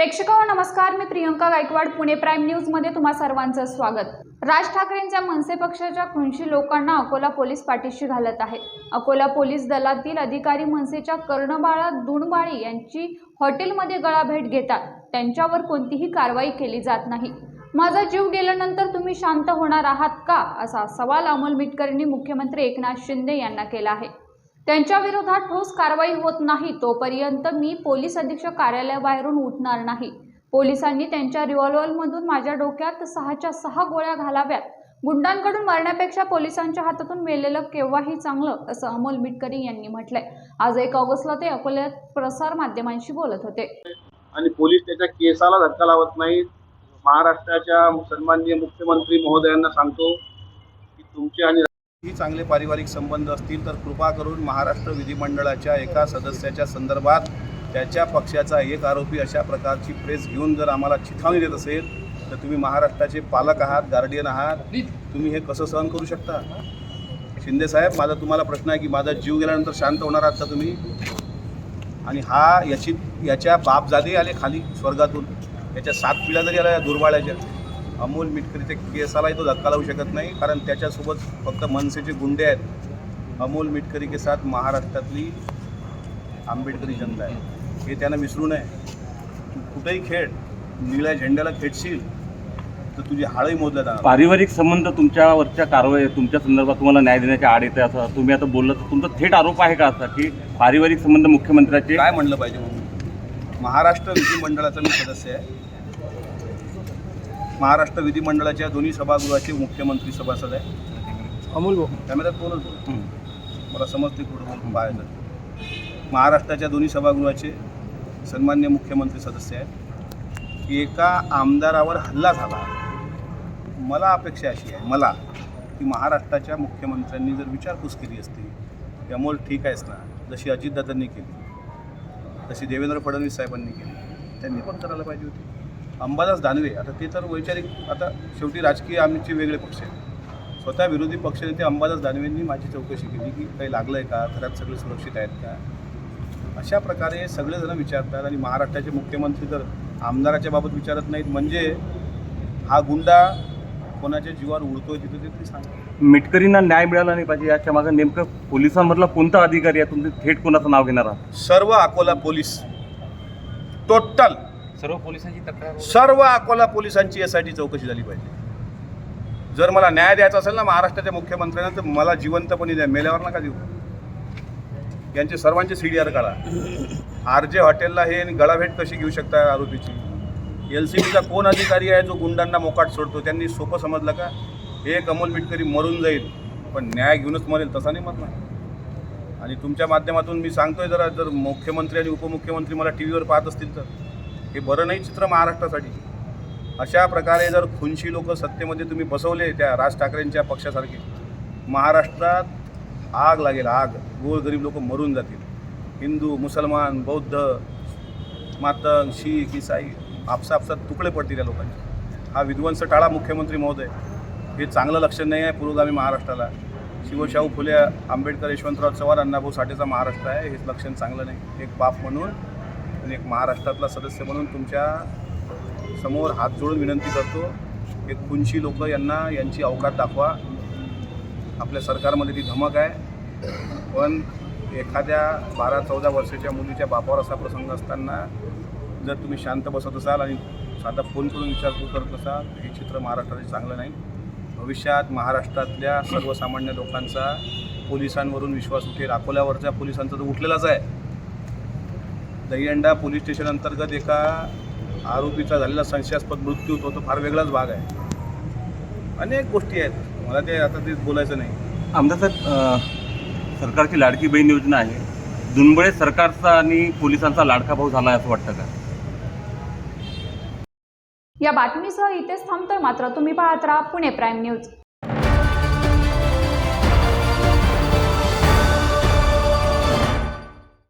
प्रेक्षक हो नमस्कार. मी प्रियंका गायकवाड पुणे प्राईम न्यूजमध्ये तुम्हा सर्वांचं स्वागत. राज ठाकरेंच्या मनसे पक्षाच्या खुनशी लोकांना अकोला पोलीस पाठीशी घालत आहे. अकोला पोलीस दलातील अधिकारी मनसेच्या कर्णबाळा दुणबाळी यांची हॉटेलमध्ये गळाभेट घेतात. त्यांच्यावर कोणतीही कारवाई केली जात नाही. माझा जीव गेल्यानंतर तुम्ही शांत होणार आहात का? असा सवाल अमोल मिटकरींनी मुख्यमंत्री एकनाथ शिंदे यांना केला आहे. त्यांच्या विरोधात ठोस कारवाई होत नाही तोपर्यंत मी पोलीस अधीक्षक कार्यालयाबाहेरून उठणार नाही. पोलिसांनी त्यांच्या रिव्हॉल्व्हरमधून माझ्या डोक्यात सहाच्या सहा गोळ्या घालाव्यात. गुंडांकडून मरण्यापेक्षा पोलिसांच्या हातातून मेलेलं केव्हाही चांगलं असं अमोल मिटकरी यांनी म्हटलंय. आज एक ऑगस्टला ते अकोल्यात प्रसार माध्यमांशी बोलत होते. आणि पोलीस त्याच्या केसाला धक्का लावत नाहीत. महाराष्ट्राच्या सन्माननीय मुख्यमंत्री महोदयांना सांगतो की तुमचे आणि ही चांगले पारिवारिक संबंध असतील तर कृपा करून महाराष्ट्र विधिमंडळाच्या एका सदस्याच्या संदर्भात त्याच्या पक्षाचा एक आरोपी अशा प्रकारची प्रेस घेऊन जर आम्हाला चिथावणी देत असेल तर तुम्ही महाराष्ट्राचे पालक आहात गार्डियन आहात. तुम्ही हे कसं सहन करू शकता? शिंदे साहेब माझा तुम्हाला प्रश्न आहे की माझा जीव गेल्यानंतर शांत होणार आहात का तुम्ही? आणि हा याची याच्या बापजादे आले खाली स्वर्गातून. याच्या सात पिढ्या जरी आल्या या दुर्बाळ्याच्या. अमोल मिटकरीच्या केसालाही तो धक्का लावू शकत नाही कारण त्याच्यासोबत फक्त मनसेचे गुंडे आहेत. अमोल मिटकरी के साथ महाराष्ट्रातली आंबेडकरी जनता आहे. हे त्यांना विसरू नये. तू कुठेही खेळ निळ्या झेंड्याला खेळशील तर तुझी हाळही मोजल्या जाणार. पारिवारिक संबंध तुमच्यावरच्या कारवाई तुमच्या संदर्भात तुम्हाला न्याय देण्याच्या आड येते असं तुम्ही आता बोललं तर तुमचा थेट आरोप आहे का असा की पारिवारिक संबंध मुख्यमंत्र्याचे काय म्हणलं पाहिजे म्हणून? महाराष्ट्र विधिमंडळाचा मी सदस्य आहे. महाराष्ट्र विधिमंडळाच्या दोन्ही सभागृहाचे मुख्यमंत्री सभासद आहे. अमोल भाऊ. बोलत होतो. हं. मला समजते कुठं बाहेर महाराष्ट्राच्या दोन्ही सभागृहाचे सन्मान्य मुख्यमंत्री सदस्य आहेत. की एका आमदारावर हल्ला झाला. मला अपेक्षा अशी आहे मला की महाराष्ट्राच्या मुख्यमंत्र्यांनी जर विचारपूस केली असती की अमोल ठीक आहेस ना जशी अजितदादांनी केली तशी देवेंद्र फडणवीस साहेबांनी केली त्यांनी पण करायला पाहिजे होती. अंबादास दानवे आता ते तर वैचारिक आता शेवटी राजकीय आमचे वेगळे पक्ष आहेत. स्वतः विरोधी पक्षनेते अंबादास दानवेंनी माझी चौकशी केली की काही लागलं आहे का? घरात सगळे सुरक्षित आहेत का? अशा प्रकारे सगळेजण विचारतात आणि महाराष्ट्राचे मुख्यमंत्री तर आमदाराच्या बाबत विचारत नाहीत. म्हणजे हा गुंडा कोणाच्या जीवावर उडतोय तिथे ते सांग. मिटकरींना न्याय मिळाला नाही पाहिजे याच्या मागे नेमकं पोलिसांमधला कोणता अधिकारी आहे? तुम्ही थेट कोणाचं नाव घेणार आहात? सर्व अकोला पोलीस टोटल सर्व पोलिसांची तक्रार सर्व अकोला पोलिसांची यासाठी चौकशी झाली पाहिजे. जर मला न्याय द्यायचा असेल ना महाराष्ट्राच्या मुख्यमंत्र्यांना तर मला जिवंतपणे द्या मेल्यावर नका देऊ. यांचे सर्वांचे सी डी आर काढा. आर जे हॉटेलला हे गळाभेट कशी घेऊ शकता आरोपीची? एल सी बीचा कोण अधिकारी आहे जो गुंडांना मोकाट सोडतो? त्यांनी सोपं समजलं का? हे कमल मिटकरी मरून जाईल पण न्याय घेऊनच मरेल तसा नाही मरणार. आणि तुमच्या माध्यमातून मी सांगतोय जरा जर मुख्यमंत्री आणि उपमुख्यमंत्री मला टी व्हीवर पाहत असतील तर. हे बरं नाही चित्र महाराष्ट्रासाठी. अशा प्रकारे जर खुनशी लोक सत्तेमध्ये तुम्ही बसवले त्या राज ठाकरेंच्या पक्षासारखे महाराष्ट्रात आग लागेल आग. गोरगरीब लोक मरून जातील. हिंदू मुसलमान बौद्ध मातंग शीख इसाई आपसापसात तुकडे पडतील या लोकांचे. हा विध्वंस टाळा मुख्यमंत्री महोदय. हे चांगलं लक्षण नाही आहे पुरोगामी महाराष्ट्राला. शिवशाहू फुले आंबेडकर यशवंतराव चव्हाण अण्णाभाऊ साठेचा महाराष्ट्र आहे हे लक्षण चांगलं नाही. एक बाप म्हणून आणि एक महाराष्ट्रातला सदस्य म्हणून तुमच्यासमोर हात जोडून विनंती करतो एक खुनशी लोक यांना यांची अवकात दाखवा. आपल्या सरकारमध्ये ती धमक आहे. पण एखाद्या बारा चौदा वर्षाच्या मुलीच्या बापावर असा प्रसंग असताना जर तुम्ही शांत बसत असाल आणि साधा फोन करून विचारपूस करत असाल हे चित्र महाराष्ट्राचे चांगलं नाही. भविष्यात महाराष्ट्रातल्या सर्वसामान्य लोकांचा पोलिसांवरून विश्वास उठेल. अकोल्यावरच्या पोलिसांचा तर उठलेलाच आहे. दहीहंडा पोलीस स्टेशन अंतर्गत एका आरोपीचा झालेला संशयास्पद मृत्यू तो तो फार वेगळाच भाग आहे. अनेक गोष्टी आहेत. मला ते आता ते बोलायचं नाही. आमदार साहेब अं, सरकारची लाडकी बहीण योजना आहे. दुनबळे सरकारचा आणि पोलिसांचा लाडका भाऊ झाला असं वाटतं का? या बातमीसह इथेच थांबतोय मात्र तुम्ही पाहत राहा पुणे प्राईम न्यूज.